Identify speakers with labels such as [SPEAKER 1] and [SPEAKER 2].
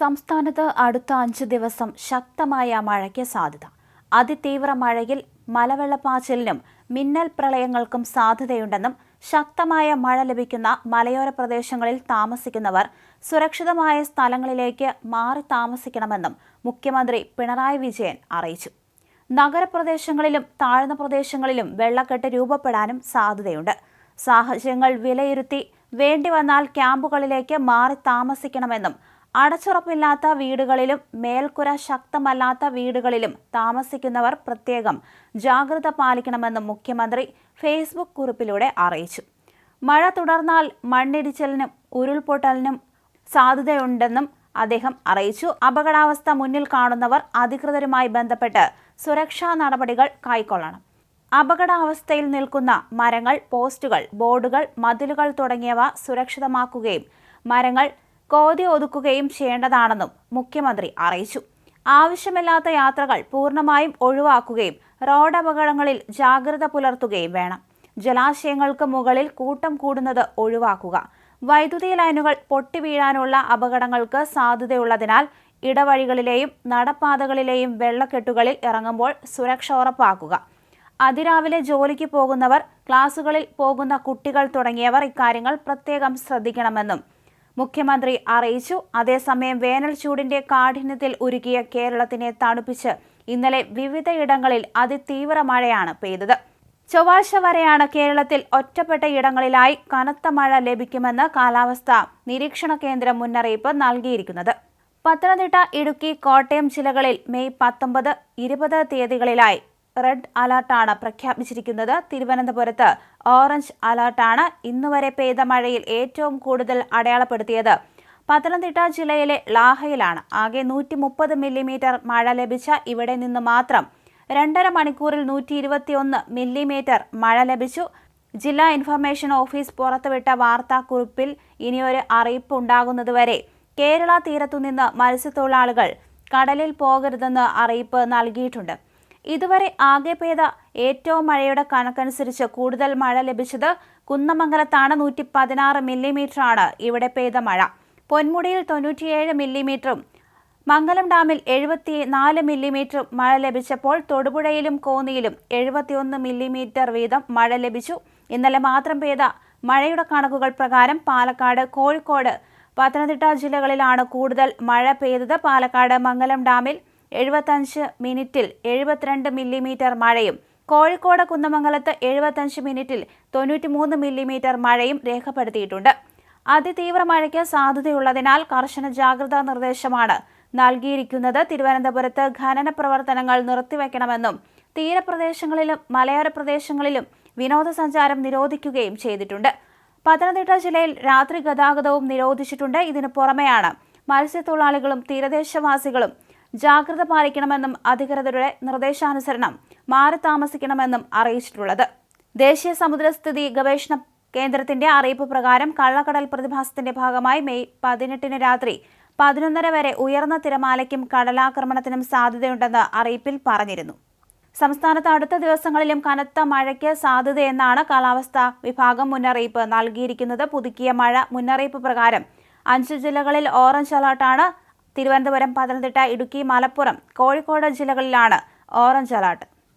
[SPEAKER 1] സംസ്ഥാനത്ത് അടുത്ത അഞ്ച് ദിവസം ശക്തമായ മഴയ്ക്ക് സാധ്യത. അതിതീവ്ര മഴയിൽ മലവെള്ളപ്പാച്ചിലിനും മിന്നൽ പ്രളയങ്ങൾക്കും സാധ്യതയുണ്ടെന്നും ശക്തമായ മഴ ലഭിക്കുന്ന മലയോര പ്രദേശങ്ങളിൽ താമസിക്കുന്നവർ സുരക്ഷിതമായ സ്ഥലങ്ങളിലേക്ക് മാറി താമസിക്കണമെന്നും മുഖ്യമന്ത്രി പിണറായി വിജയൻ അറിയിച്ചു. നഗരപ്രദേശങ്ങളിലും താഴ്ന്ന പ്രദേശങ്ങളിലും വെള്ളക്കെട്ട് രൂപപ്പെടാനും സാധ്യതയുണ്ട്. സാഹചര്യങ്ങൾ വിലയിരുത്തി വേണ്ടി വന്നാൽ ക്യാമ്പുകളിലേക്ക് മാറി താമസിക്കണമെന്നും അടച്ചുറപ്പില്ലാത്ത വീടുകളിലും മേൽക്കുര ശക്തമല്ലാത്ത വീടുകളിലും താമസിക്കുന്നവർ പ്രത്യേകം ജാഗ്രത പാലിക്കണമെന്നും മുഖ്യമന്ത്രി ഫേസ്ബുക്ക് കുറിപ്പിലൂടെ അറിയിച്ചു. മഴ തുടർന്നാൽ മണ്ണിടിച്ചിലിനും ഉരുൾപൊട്ടലിനും സാധ്യതയുണ്ടെന്നും അദ്ദേഹം അറിയിച്ചു. അപകടാവസ്ഥ മുന്നിൽ കാണുന്നവർ അധികൃതരുമായി ബന്ധപ്പെട്ട് സുരക്ഷാ നടപടികൾ കൈക്കൊള്ളണം. അപകടാവസ്ഥയിൽ നിൽക്കുന്ന മരങ്ങൾ പോസ്റ്റുകൾ ബോർഡുകൾ മതിലുകൾ തുടങ്ങിയവ സുരക്ഷിതമാക്കുകയും മരങ്ങൾ കോതി ഒതുക്കുകയും ചെയ്യേണ്ടതാണെന്നും മുഖ്യമന്ത്രി അറിയിച്ചു. ആവശ്യമില്ലാത്ത യാത്രകൾ പൂർണമായും ഒഴിവാക്കുകയും റോഡ് അപകടങ്ങളിൽ ജാഗ്രത പുലർത്തുകയും വേണം. ജലാശയങ്ങൾക്ക് മുകളിൽ കൂട്ടം കൂടുന്നത് ഒഴിവാക്കുക. വൈദ്യുതി ലൈനുകൾ പൊട്ടിവീഴാനുള്ള അപകടങ്ങൾക്ക് സാധ്യതയുള്ളതിനാൽ ഇടവഴികളിലെയും നടപ്പാതകളിലെയും വെള്ളക്കെട്ടുകളിൽ ഇറങ്ങുമ്പോൾ സുരക്ഷ ഉറപ്പാക്കുക. അതിരാവിലെ ജോലിക്ക് പോകുന്നവർ ക്ലാസുകളിൽ പോകുന്ന കുട്ടികൾ തുടങ്ങിയവർ ഇക്കാര്യങ്ങൾ പ്രത്യേകം ശ്രദ്ധിക്കണമെന്നും മുഖ്യമന്ത്രി അറിയിച്ചു. അതേസമയം വേനൽ ചൂടിന്റെ കാഠിന്യത്തിൽ ഉരുകിയ കേരളത്തിനെ തണുപ്പിച്ച് ഇന്നലെ വിവിധയിടങ്ങളിൽ അതിതീവ്ര മഴയാണ് പെയ്തത്. ചൊവ്വാഴ്ച വരെയാണ് കേരളത്തിൽ ഒറ്റപ്പെട്ട ഇടങ്ങളിലായി കനത്ത മഴ ലഭിക്കുമെന്ന് കാലാവസ്ഥാ നിരീക്ഷണ കേന്ദ്രം മുന്നറിയിപ്പ് നൽകിയിരിക്കുന്നത്. പത്തനംതിട്ട ഇടുക്കി കോട്ടയം ജില്ലകളിൽ മെയ് പത്തൊമ്പത് ഇരുപത് തീയതികളിലായി റെഡ് അലർട്ടാണ് പ്രഖ്യാപിച്ചിരിക്കുന്നത്. തിരുവനന്തപുരത്ത് ഓറഞ്ച് അലർട്ടാണ് ഇന്നുവരെ പെയ്ത മഴയിൽ ഏറ്റവും കൂടുതൽ അടയാളപ്പെടുത്തിയത്. പത്തനംതിട്ട ജില്ലയിലെ ലാഹയിലാണ് ആകെ നൂറ്റി മുപ്പത് മില്ലിമീറ്റർ മഴ ലഭിച്ച ഇവിടെ നിന്ന് മാത്രം രണ്ടര മണിക്കൂറിൽ നൂറ്റി ഇരുപത്തിയൊന്ന് മില്ലിമീറ്റർ മഴ ലഭിച്ചു. ജില്ലാ ഇൻഫർമേഷൻ ഓഫീസ് പുറത്തുവിട്ട വാർത്താക്കുറിപ്പിൽ ഇനിയൊരു അറിയിപ്പ് ഉണ്ടാകുന്നതുവരെ കേരള തീരത്തുനിന്ന് മത്സ്യത്തൊഴിലാളികൾ കടലിൽ പോകരുതെന്ന് അറിയിപ്പ് നൽകിയിട്ടുണ്ട്. ഇതുവരെ ആകെ പെയ്ത ഏറ്റവും മഴയുടെ കണക്കനുസരിച്ച് കൂടുതൽ മഴ ലഭിച്ചത് കുന്നമംഗലത്താണ്. നൂറ്റി പതിനാറ് മില്ലിമീറ്ററാണ് ഇവിടെ പെയ്ത മഴ. പൊന്മുടിയിൽ തൊണ്ണൂറ്റിയേഴ് മില്ലിമീറ്ററും മംഗലം ഡാമിൽ എഴുപത്തി നാല് മില്ലിമീറ്റർ മഴ ലഭിച്ചപ്പോൾ തൊടുപുഴയിലും കോന്നിയിലും എഴുപത്തിയൊന്ന് മില്ലിമീറ്റർ വീതം മഴ ലഭിച്ചു. ഇന്നലെ മാത്രം പെയ്ത മഴയുടെ കണക്കുകൾ പ്രകാരം പാലക്കാട് കോഴിക്കോട് പത്തനംതിട്ട ജില്ലകളിലാണ് കൂടുതൽ മഴ പെയ്തത്. പാലക്കാട് മംഗലം ഡാമിൽ എഴുപത്തഞ്ച് മിനിറ്റിൽ എഴുപത്തിരണ്ട് മില്ലിമീറ്റർ മഴയും. കോഴിക്കോട് കുന്നമംഗലത്ത് എഴുപത്തഞ്ച് മിനിറ്റിൽ തൊണ്ണൂറ്റിമൂന്ന് മില്ലിമീറ്റർ മഴയും രേഖപ്പെടുത്തിയിട്ടുണ്ട്. അതിതീവ്ര മഴയ്ക്ക് സാധ്യതയുള്ളതിനാൽ കർശന ജാഗ്രതാ നിർദ്ദേശമാണ് നൽകിയിരിക്കുന്നത്. തിരുവനന്തപുരത്ത് ഖനന പ്രവർത്തനങ്ങൾ നിർത്തിവെക്കണമെന്നും തീരപ്രദേശങ്ങളിലും മലയോര പ്രദേശങ്ങളിലും വിനോദസഞ്ചാരം നിരോധിക്കുകയും ചെയ്തിട്ടുണ്ട്. പത്തനംതിട്ട ജില്ലയിൽ രാത്രി ഗതാഗതവും നിരോധിച്ചിട്ടുണ്ട്. ഇതിനു പുറമെയാണ് മത്സ്യത്തൊഴിലാളികളും തീരദേശവാസികളും ജാഗ്രത പാലിക്കണമെന്നും അധികൃതരുടെ നിർദ്ദേശാനുസരണം മാറി താമസിക്കണമെന്നും അറിയിച്ചിട്ടുള്ളത്. ദേശീയ സമുദ്രസ്ഥിതി ഗവേഷണ കേന്ദ്രത്തിന്റെ അറിയിപ്പ് പ്രകാരം കള്ളക്കടൽ പ്രതിഭാസത്തിന്റെ ഭാഗമായി മെയ് പതിനെട്ടിന് രാത്രി പതിനൊന്നര വരെ ഉയർന്ന തിരമാലയ്ക്കും കടലാക്രമണത്തിനും സാധ്യതയുണ്ടെന്ന് അറിയിപ്പിൽ പറഞ്ഞിരുന്നു. സംസ്ഥാനത്ത് അടുത്ത ദിവസങ്ങളിലും കനത്ത മഴയ്ക്ക് സാധ്യതയെന്നാണ് കാലാവസ്ഥാ വിഭാഗം മുന്നറിയിപ്പ് നൽകിയിരിക്കുന്നത്. പുതുക്കിയ മഴ മുന്നറിയിപ്പ് പ്രകാരം അഞ്ച് ജില്ലകളിൽ ഓറഞ്ച് അലർട്ടാണ് തിരുവനന്തപുരം പത്തനംതിട്ട ഇടുക്കി മലപ്പുറം കോഴിക്കോട് ജില്ലകളിലാണ് ഓറഞ്ച് അലർട്ട്.